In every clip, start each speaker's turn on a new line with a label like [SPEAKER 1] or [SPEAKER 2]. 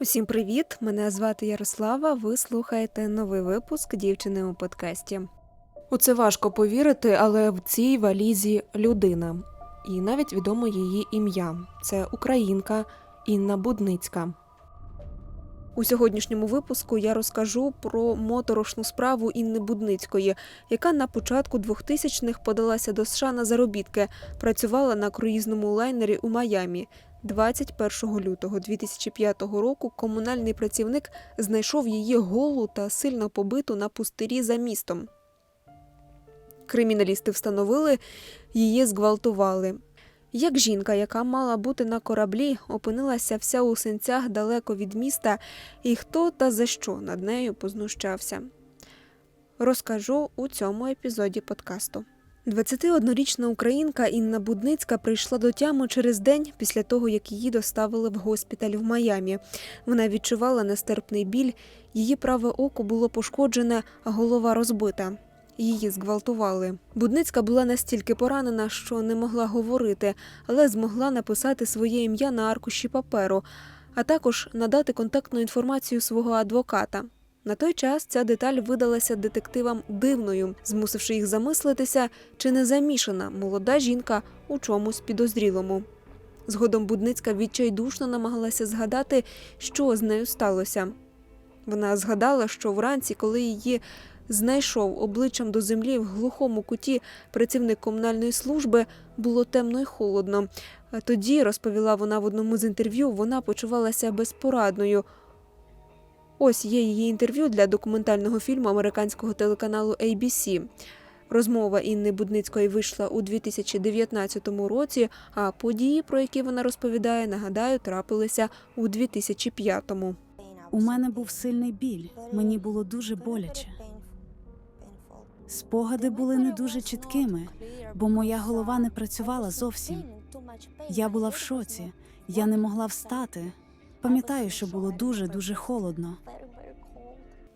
[SPEAKER 1] Усім привіт! Мене звати Ярослава. Ви слухаєте новий випуск дівчини у подкасті. У це важко повірити, але в цій валізі людина, і навіть відомо її ім'я. Це українка Інна Будницька. У сьогоднішньому випуску я розкажу про моторошну справу Інни Будницької, яка на початку 2000-х подалася до США на заробітки, працювала на круїзному лайнері у Майамі. 21 лютого 2005 року комунальний працівник знайшов її голу та сильно побиту на пустирі за містом. Криміналісти встановили, її зґвалтували. Як жінка, яка мала бути на кораблі, опинилася вся у синцях далеко від міста, і хто та за що над нею познущався. Розкажу у цьому епізоді подкасту. 21-річна українка Інна Будницька прийшла до тями через день після того, як її доставили в госпіталь в Майамі. Вона відчувала нестерпний біль, її праве око було пошкоджене, а голова розбита. Її зґвалтували. Будницька була настільки поранена, що не могла говорити, але змогла написати своє ім'я на аркуші паперу, а також надати контактну інформацію свого адвоката. На той час ця деталь видалася детективам дивною, змусивши їх замислитися, чи не замішана молода жінка у чомусь підозрілому. Згодом Будницька відчайдушно намагалася згадати, що з нею сталося. Вона згадала, що вранці, коли її знайшов обличчям до землі в глухому куті працівник комунальної служби, було темно і холодно. Тоді, розповіла вона в одному з інтерв'ю, вона почувалася безпорадною. Ось є її інтерв'ю для документального фільму американського телеканалу ABC. Розмова Інни Будницької вийшла у 2019 році, а події, про які вона розповідає, нагадаю, трапилися у 2005-му.
[SPEAKER 2] У мене був сильний біль, мені було дуже боляче. Спогади були не дуже чіткими, бо моя голова не працювала зовсім. Я була в шоці, я не могла встати. Пам'ятаю, що було дуже дуже холодно.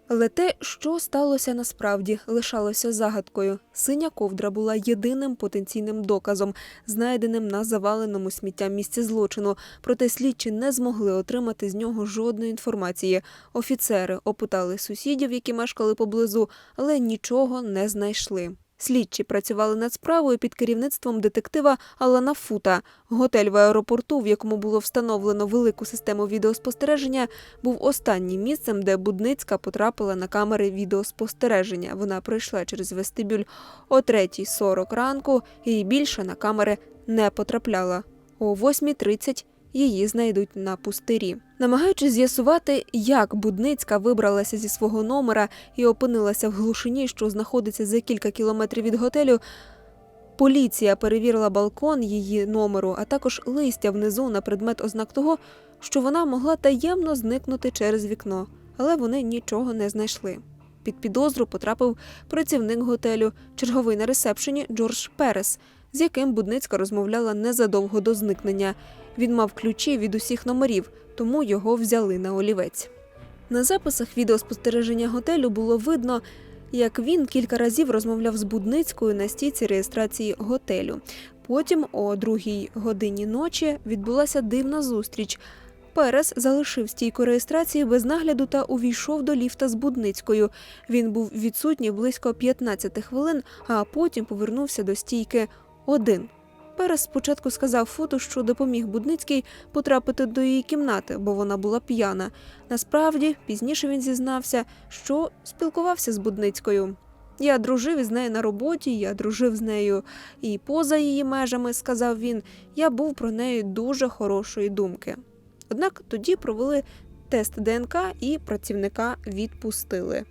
[SPEAKER 1] Але те, що сталося насправді, лишалося загадкою. Синя ковдра була єдиним потенційним доказом, знайденим на заваленому сміттям місці злочину. Проте слідчі не змогли отримати з нього жодної інформації. Офіцери опитали сусідів, які мешкали поблизу, але нічого не знайшли. Слідчі працювали над справою під керівництвом детектива Алана Фута. Готель в аеропорту, в якому було встановлено велику систему відеоспостереження, був останнім місцем, де Будницька потрапила на камери відеоспостереження. Вона прийшла через вестибюль о 3.40 ранку і більше на камери не потрапляла. О 8.30 її знайдуть на пустирі. Намагаючись з'ясувати, як Будницька вибралася зі свого номера і опинилася в глушині, що знаходиться за кілька кілометрів від готелю. Поліція перевірила балкон її номеру, а також листя внизу на предмет ознак того, що вона могла таємно зникнути через вікно, але вони нічого не знайшли. Під підозру потрапив працівник готелю, черговий на ресепшені Джордж Перес, з яким Будницька розмовляла незадовго до зникнення. Він мав ключі від усіх номерів, тому його взяли на олівець. На записах відеоспостереження готелю було видно, як він кілька разів розмовляв з Будницькою на стійці реєстрації готелю. Потім, о другій годині ночі, відбулася дивна зустріч. Перес залишив стійку реєстрації без нагляду та увійшов до ліфта з Будницькою. Він був відсутній близько 15 хвилин, а потім повернувся до стійки один. Перес спочатку сказав фото, що допоміг Будницький потрапити до її кімнати, бо вона була п'яна. Насправді, пізніше він зізнався, що спілкувався з Будницькою. Я дружив із нею на роботі, я дружив з нею і поза її межами, сказав він. Я був про неї дуже хорошої думки. Однак тоді провели тест ДНК і працівника відпустили.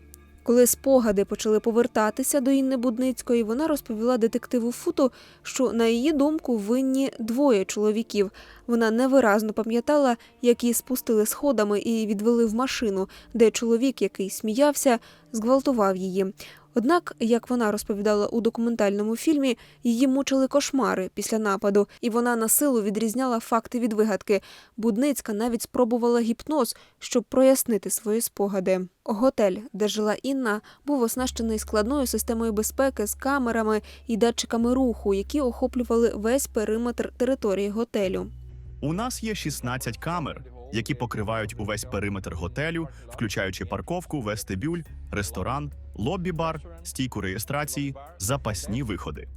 [SPEAKER 1] Коли спогади почали повертатися до Інни Будницької, вона розповіла детективу Футу, що на її думку винні двоє чоловіків. Вона невиразно пам'ятала, як її спустили сходами і відвели в машину, де чоловік, який сміявся, зґвалтував її. Однак, як вона розповідала у документальному фільмі, її мучили кошмари після нападу, і вона на силу відрізняла факти від вигадки. Будницька навіть спробувала гіпноз, щоб прояснити свої спогади. Готель, де жила Інна, був оснащений складною системою безпеки з камерами і датчиками руху, які охоплювали весь периметр території готелю.
[SPEAKER 3] У нас є 16 камер. які покривають увесь периметр готелю, включаючи парковку, вестибюль, ресторан, лобі-бар, стійку реєстрації, запасні виходи.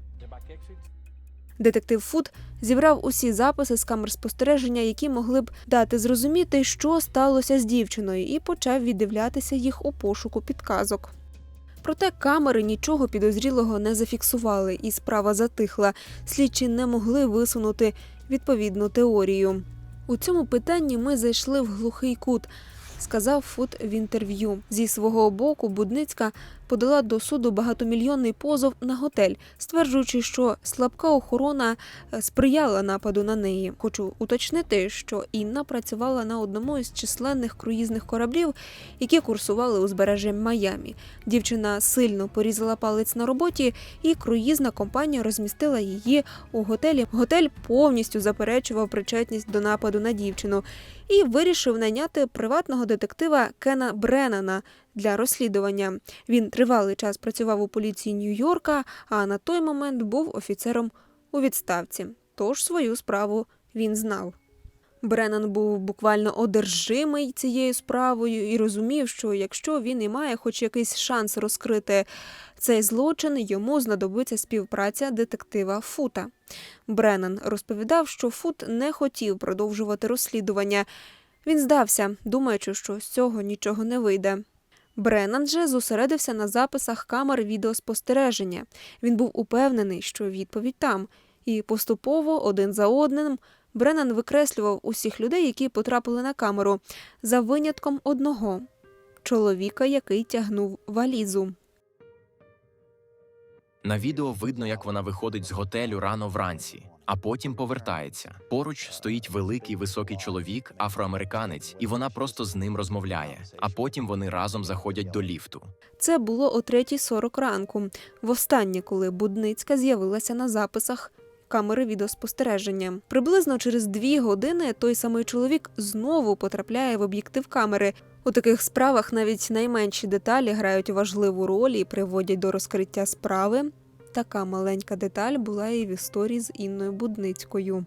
[SPEAKER 1] Детектив Фуд зібрав усі записи з камер спостереження, які могли б дати зрозуміти, що сталося з дівчиною, і почав віддивлятися їх у пошуку підказок. Проте камери нічого підозрілого не зафіксували, і справа затихла. Слідчі не могли висунути відповідну теорію. У цьому питанні ми зайшли в глухий кут, сказав Фут в інтерв'ю. Зі свого боку Будницька подала до суду багатомільйонний позов на готель, стверджуючи, що слабка охорона е, сприяла нападу на неї. Хочу уточнити, що Інна працювала на одному із численних круїзних кораблів, які курсували узбережжям Майамі. Дівчина сильно порізала палець на роботі, і круїзна компанія розмістила її у готелі. Готель повністю заперечував причетність до нападу на дівчину і вирішив найняти приватного детектива Кена Бреннана для розслідування. Він тривалий час працював у поліції Нью-Йорка, а на той момент був офіцером у відставці. Тож свою справу він знав. Бреннан був буквально одержимий цією справою і розумів, що якщо він і має хоч якийсь шанс розкрити цей злочин, йому знадобиться співпраця детектива Фута. Бреннан розповідав, що Фут не хотів продовжувати розслідування. Він здався, думаючи, що з цього нічого не вийде. Бреннан же зосередився на записах камер відеоспостереження. Він був упевнений, що відповідь там, і поступово один за одним Бреннан викреслював усіх людей, які потрапили на камеру, за винятком одного чоловіка, який тягнув валізу.
[SPEAKER 4] На відео видно, як вона виходить з готелю рано вранці, а потім повертається. Поруч стоїть великий високий чоловік, афроамериканець, і вона просто з ним розмовляє. А потім вони разом заходять до ліфту.
[SPEAKER 1] Це було о 3.40 ранку, востаннє, коли Будницька з'явилася на записах камери відеоспостереження. Приблизно через дві години той самий чоловік знову потрапляє в об'єктив камери. У таких справах навіть найменші деталі грають важливу роль і приводять до розкриття справи. Така маленька деталь була і в історії з Інною Будницькою.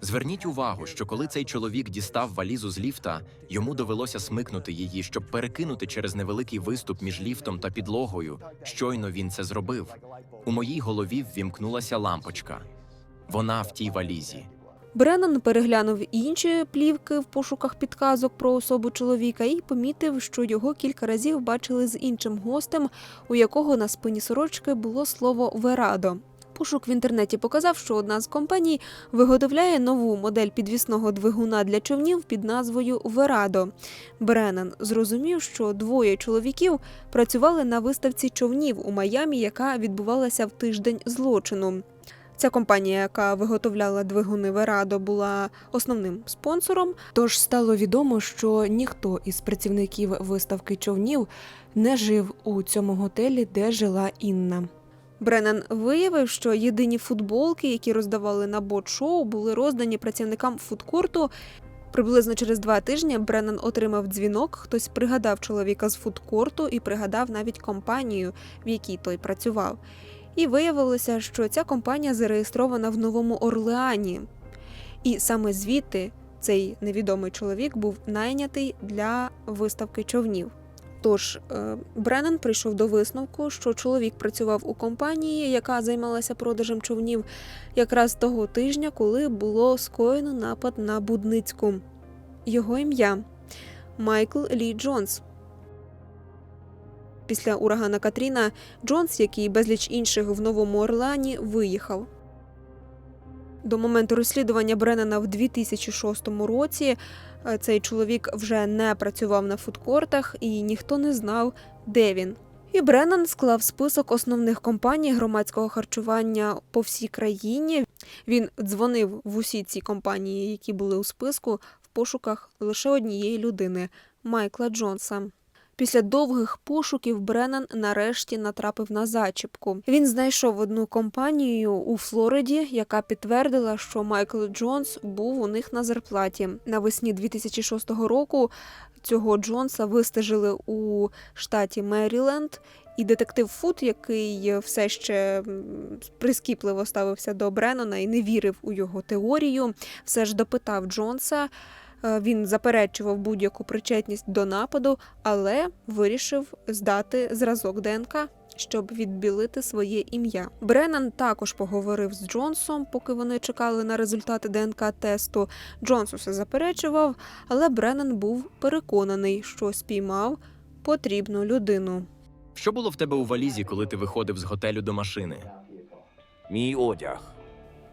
[SPEAKER 4] Зверніть увагу, що коли цей чоловік дістав валізу з ліфта, йому довелося смикнути її, щоб перекинути через невеликий виступ між ліфтом та підлогою. Щойно він це зробив. У моїй голові ввімкнулася лампочка. Вона в тій валізі.
[SPEAKER 1] Бреннан переглянув інші плівки в пошуках підказок про особу чоловіка і помітив, що його кілька разів бачили з іншим гостем, у якого на спині сорочки було слово Верадо. Пошук в інтернеті показав, що одна з компаній виготовляє нову модель підвісного двигуна для човнів під назвою Верадо. Бреннан зрозумів, що двоє чоловіків працювали на виставці човнів у Майамі, яка відбувалася в тиждень злочину. Ця компанія, яка виготовляла двигуни Верадо, була основним спонсором. Тож стало відомо, що ніхто із працівників виставки човнів не жив у цьому готелі, де жила Інна. Бреннан виявив, що єдині футболки, які роздавали на бот-шоу, були роздані працівникам фудкорту. Приблизно через два тижні Бреннан отримав дзвінок. Хтось пригадав чоловіка з фудкорту і пригадав навіть компанію, в якій той працював. І виявилося, що ця компанія зареєстрована в Новому Орлеані. І саме звідти цей невідомий чоловік був найнятий для виставки човнів. Тож е, Бреннан прийшов до висновку, що чоловік працював у компанії, яка займалася продажем човнів, якраз того тижня, коли було скоєно напад на Будницьку. Його ім'я Майкл Лі Джонс. Після урагана Катріна Джонс, як і безліч інших в Новому Орлеані, виїхав. До моменту розслідування Бреннана в 2006 році е, цей чоловік вже не працював на фудкортах і ніхто не знав, де він. І Бреннан склав список основних компаній громадського харчування по всій країні. Він дзвонив в усі ці компанії, які були у списку, в пошуках лише однієї людини Майкла Джонса. Після довгих пошуків Бреннан нарешті натрапив на зачіпку. Він знайшов одну компанію у Флориді, яка підтвердила, що Майкл Джонс був у них на зарплаті. Навесні 2006 року цього Джонса вистежили у штаті Меріленд. І детектив Фуд, який все ще прискіпливо ставився до Бреннона і не вірив у його теорію, все ж допитав Джонса. Е, Він заперечував будь-яку причетність до нападу, але вирішив здати зразок ДНК, щоб відбілити своє ім'я. Бреннан також поговорив з Джонсом, поки вони чекали на результати ДНК-тесту. Джонс усе заперечував, але Бреннан був переконаний, що спіймав потрібну людину.
[SPEAKER 4] Що було в тебе у валізі, коли ти виходив з готелю до машини?
[SPEAKER 5] Мій одяг.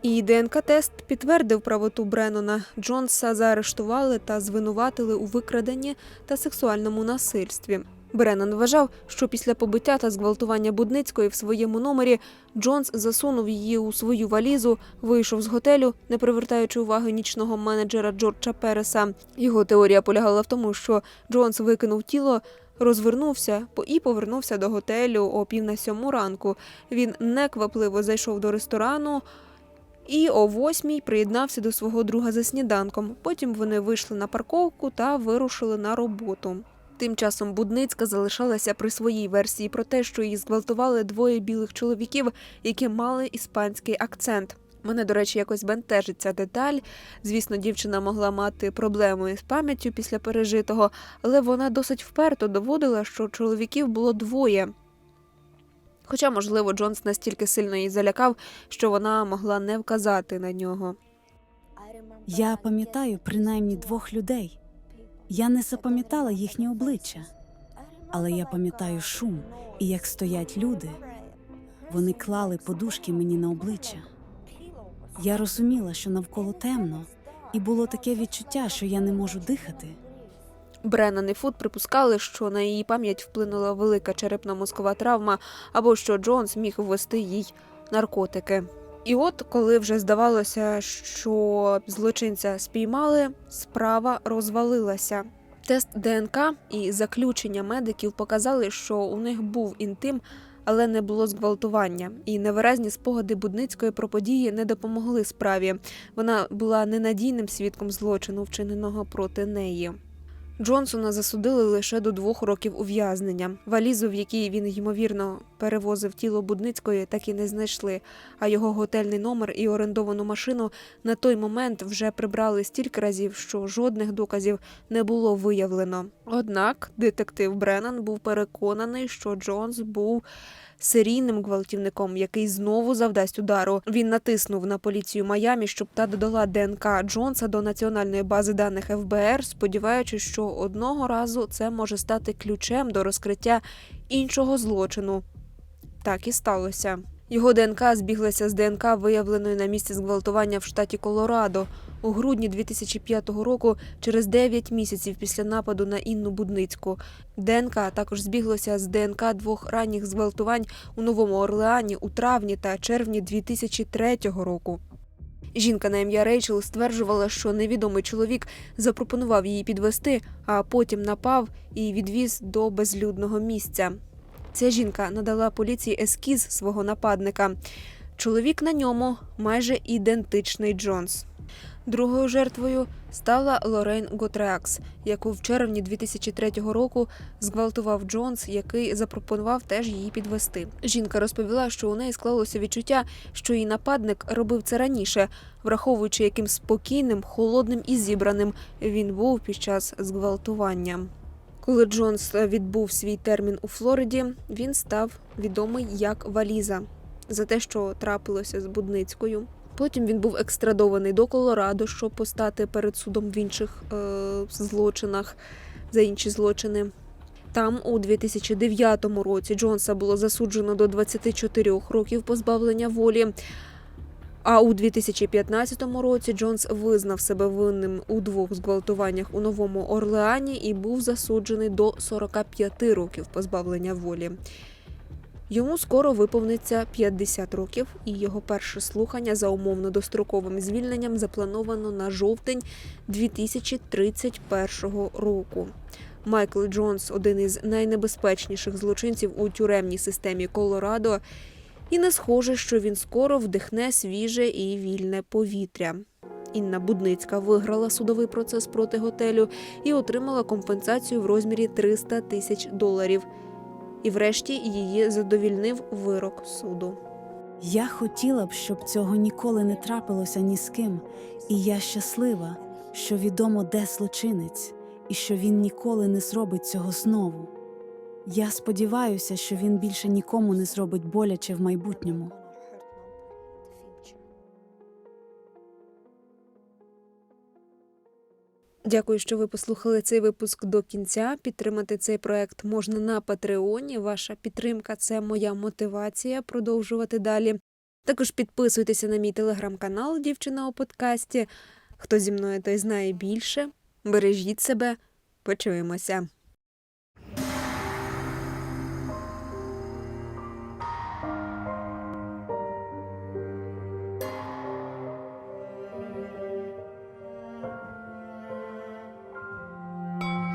[SPEAKER 1] І ДНК-тест підтвердив правоту Бреннона. Джонса заарештували та звинуватили у викраденні та сексуальному насильстві. Бреннан вважав, що після побиття та зґвалтування Будницької в своєму номері Джонс засунув її у свою валізу, вийшов з готелю, не привертаючи уваги нічного менеджера Джорджа Переса. Його теорія полягала в тому, що Джонс викинув тіло, розвернувся і повернувся до готелю о пів на сьому ранку. Він неквапливо зайшов до ресторану, і о восьмій приєднався до свого друга за сніданком. Потім вони вийшли на парковку та вирушили на роботу. Тим часом Будницька залишалася при своїй версії про те, що її зґвалтували двоє білих чоловіків, які мали іспанський акцент. Мене, до речі, якось бентежить ця деталь. Звісно, дівчина могла мати проблеми з пам'яттю після пережитого, але вона досить вперто доводила, що чоловіків було двоє. Хоча, можливо, Джонс настільки сильно її залякав, що вона могла не вказати на нього.
[SPEAKER 2] Я пам'ятаю принаймні двох людей. Я не запам'ятала їхні обличчя, але я пам'ятаю шум і як стоять люди. Вони клали подушки мені на обличчя. Я розуміла, що навколо темно, і було таке відчуття, що я не можу дихати.
[SPEAKER 1] Бреннан і Фуд припускали, що на її пам'ять вплинула велика черепно-мозкова травма, або що Джонс міг ввести їй наркотики. І от, коли вже здавалося, що злочинця спіймали, справа розвалилася. Тест ДНК і заключення медиків показали, що у них був інтим, але не було зґвалтування. І невиразні спогади Будницької про події не допомогли справі. Вона була ненадійним свідком злочину, вчиненого проти неї. Джонсона засудили лише до двох років ув'язнення. Валізу, в якій він ймовірно перевозив тіло Будницької, так і не знайшли. А його готельний номер і орендовану машину на той момент вже прибрали стільки разів, що жодних доказів не було виявлено. Однак детектив Бреннан був переконаний, що Джонс був серійним гвалтівником, який знову завдасть удару. Він натиснув на поліцію Майамі, щоб та додала ДНК Джонса до національної бази даних ФБР, сподіваючись, що одного разу це може стати ключем до розкриття іншого злочину. Так і сталося. Його ДНК збіглася з ДНК, виявленої на місці зґвалтування в штаті Колорадо. У грудні 2005 року, через 9 місяців після нападу на Інну Будницьку. ДНК також збіглося з ДНК двох ранніх зґвалтувань у Новому Орлеані у травні та червні 2003 року. Жінка на ім'я Рейчел стверджувала, що невідомий чоловік запропонував її підвести, а потім напав і відвіз до безлюдного місця. Ця жінка надала поліції ескіз свого нападника. Чоловік на ньому майже ідентичний Джонс. Другою жертвою стала Лорейн Готреакс, яку в червні 2003 року зґвалтував Джонс, який запропонував теж її підвести. Жінка розповіла, що у неї склалося відчуття, що її нападник робив це раніше, враховуючи, яким спокійним, холодним і зібраним він був під час зґвалтування. Коли Джонс відбув свій термін у Флориді, він став відомий як Валіза за те, що трапилося з Будницькою. Потім він був екстрадований до Колорадо, щоб постати перед судом в інших е, злочинах за інші злочини. Там у 2009 році Джонса було засуджено до 24 років позбавлення волі. А у 2015 році Джонс визнав себе винним у двох зґвалтуваннях у Новому Орлеані і був засуджений до 45 років позбавлення волі. Йому скоро виповниться 50 років, і його перше слухання за умовно достроковим звільненням заплановано на жовтень 2031 року. Майкл Джонс один із найнебезпечніших злочинців у тюремній системі Колорадо, і не схоже, що він скоро вдихне свіже і вільне повітря. Інна Будницька виграла судовий процес проти готелю і отримала компенсацію в розмірі 300 тисяч доларів. І врешті її задовільнив вирок суду.
[SPEAKER 2] Я хотіла б, щоб цього ніколи не трапилося ні з ким, і я щаслива, що відомо, де злочинець, і що він ніколи не зробить цього знову. Я сподіваюся, що він більше нікому не зробить боляче в майбутньому.
[SPEAKER 1] Дякую, що ви послухали цей випуск до кінця. Підтримати цей проект можна на Патреоні. Ваша підтримка це моя мотивація продовжувати далі. Також підписуйтеся на мій телеграм-канал Дівчина у подкасті. Хто зі мною, той знає більше. Бережіть себе, почуємося.